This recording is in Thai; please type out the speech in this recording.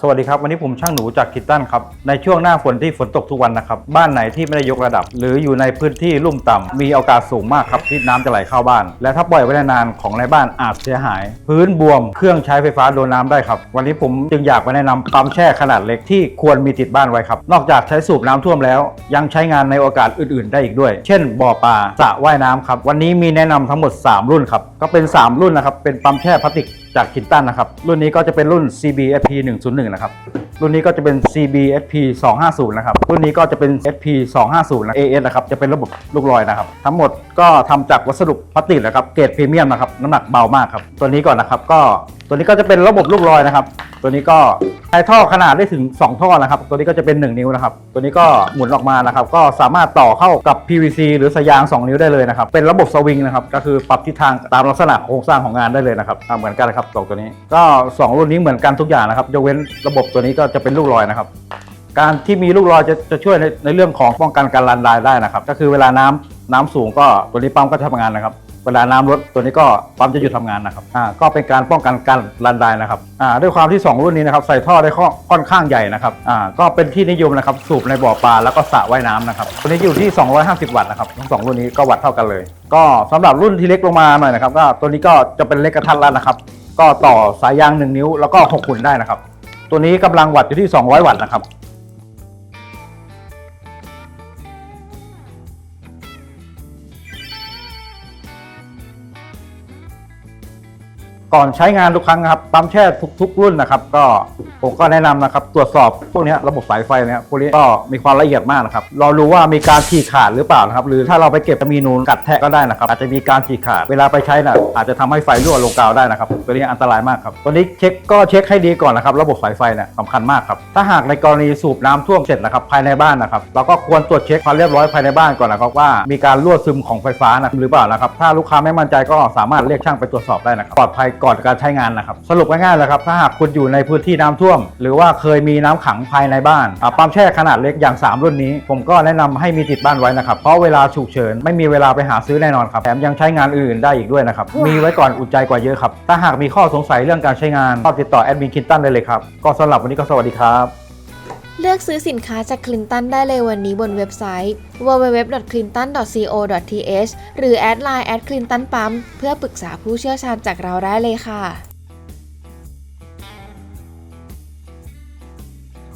สวัสดีครับ วันนี้ผมช่างหนูจากคิตตันครับ ในช่วงหน้าฝนที่ฝนตกทุกวันนะครับ บ้านไหนที่ไม่ได้ยกระดับ หรืออยู่ในพื้นที่ลุ่มต่ำมีโอกาสสูงมากครับที่น้ำจะไหลเข้าบ้าน และถ้าปล่อยไว้นานของในบ้านอาจเสียหาย พื้นบวมเครื่องใช้ไฟฟ้าโดนน้ำได้ครับ วันนี้ผมจึงอยากมาแนะนำปั๊มแช่ขนาดเล็กที่ควรมีติดบ้านไว้ครับ นอกจากใช้สูบน้ำท่วมแล้ว ยังใช้งานในโอกาสอื่น ๆ ได้อีกด้วย เช่นบ่อปลาสระว่ายน้ำครับวันนี้มีแนะนำทั้งหมด 3 รุ่นครับก็เป็น 3 รุ่นนะครับเป็นปั๊มแช่พลาสติก จากคินตันนะครับ รุ่นนี้ก็จะเป็นรุ่น CBFP 101 นะครับ รุ่นนี้ก็จะเป็น CBFP 250 นะครับ รุ่นนี้ก็จะเป็น SP 250นะ AS นะครับ จะเป็นระบบลูกลอยนะครับ ทั้งหมดก็ทำจากวัสดุพลาสติกนะครับ เกรดพรีเมียมนะครับ น้ำหนักเบามากครับ ตัวนี้ก่อนนะครับ ก็ ตัวนี้ก็จะเป็นระบบลูกลอยนะครับ ตัวนี้ก็ใช้ท่อขนาดได้ถึง 2 ท่อนะครับ ตัวนี้ก็จะเป็น 1 นิ้วนะครับ ตัวนี้ก็หมุนออกมานะครับ ก็สามารถต่อเข้ากับ PVC หรือสายยาง 2 นิ้วได้เลยนะครับ เป็นระบบสวิงนะครับ ก็คือปรับทิศทางตามลักษณะโครงสร้างของงานได้เลยนะครับเหมือนกันนะครับสองตัวนี้ ก็ 2 รุ่นนี้เหมือนกันทุกอย่างนะครับ ยกเว้นระบบตัวนี้ก็จะเป็นลูกลอยนะครับการที่มีลูกลอยจะจะช่วยในในเรื่องของป้องกันการลันลายได้นะครับ ก็คือเวลาน้ำน้ำสูงก็ตัวนี้ปั๊มก็จะทำงานนะครับ เวลาน้ำลดตัวนี้ก็ปั๊มจะหยุดทำงานนะครับอ่าก็เป็นการป้องกันการลันลายนะครับอ่าด้วยความที่ 2 รุ่นนี้นะครับใส่ท่อได้ค่อนข้างใหญ่นะครับอ่าก็เป็นที่นิยมนะครับสูบในบ่อปลาแล้วก็สระว่ายน้ำนะครับตัวนี้อยู่ที่ 250 วัตต์นะครับทั้งสองรุ่นนี้ก็วัตต์เท่ากันเลย ก็สำหรับรุ่นที่เล็กลงมาหน่อยนะครับก็ตัวนี้ก็จะเป็นเล็กกระทัดรัดนะครับ ก็ต่อสายยาง 1 นิ้วแล้วก็6หุ่นได้นะครับ ตัวนี้กำลังวัตต์อยู่ที่ 200 วัตต์นะครับ ก่อนใช้งานทุกครั้งนะครับปั๊มแช่ทุกๆรุ่นนะครับ ก็ผมก็แนะนำนะครับ ตรวจสอบพวกนี้ระบบสายไฟเนี่ยพวกนี้ก็มีความละเอียดมากนะครับ เรารู้ว่ามีการฉีกขาดหรือเปล่านะครับ หรือถ้าเราไปเก็บจะมีนูนกัดแทะก็ได้นะครับ อาจจะมีการฉีกขาด เวลาไปใช้น่ะอาจจะทำให้ไฟรั่วลงกาวได้นะครับ ตัวนี้อันตรายมากครับตัวนี้เช็คก็เช็คให้ดีก่อนนะครับ ระบบสายไฟเนี่ยสำคัญมากครับ ถ้าหากในกรณีสูบน้ำท่วมเสร็จนะครับภายในบ้านนะครับ เราก็ควรตรวจเช็คความเรียบร้อยภายในบ้านก่อนนะครับว่ามีการรั่วซึมของไฟฟ้านะหรือเปล่านะครับ ถ้าลูกค้าไม่มั่นใจก็สามารถเรียกช่างไปตรวจสอบได้นะครับปลอดภัยก่อนการใช้งานนะครับ สรุปง่ายๆเลยครับ ถ้าหากคุณอยู่ในพื้นที่น้ำท่วม หรือว่าเคยมีน้ำขังภายในบ้านอ่าปั๊มแช่ขนาดเล็กอย่าง 3 รุ่นนี้ ผมก็แนะนำให้มีติดบ้านไว้นะครับ เพราะเวลาฉุกเฉินไม่มีเวลาไปหาซื้อแน่นอนครับแถมยังใช้งานอื่นได้อีกด้วยนะครับมีไว้ก่อนอุ่นใจกว่าเยอะครับถ้าหากมีข้อสงสัยเรื่องการใช้งานก็ติดต่อแอดมินคินตันได้เลยครับก็สำหรับวันนี้ก็สวัสดีครับ เลือกซื้อสินค้าจากคลินตันได้เลยวันนี้บนเว็บไซต์ www.clinton.co.th หรือแอดไลน์แอดคลินตันปั๊มเพื่อปรึกษาผู้เชี่ยวชาญจากเราได้เลยค่ะ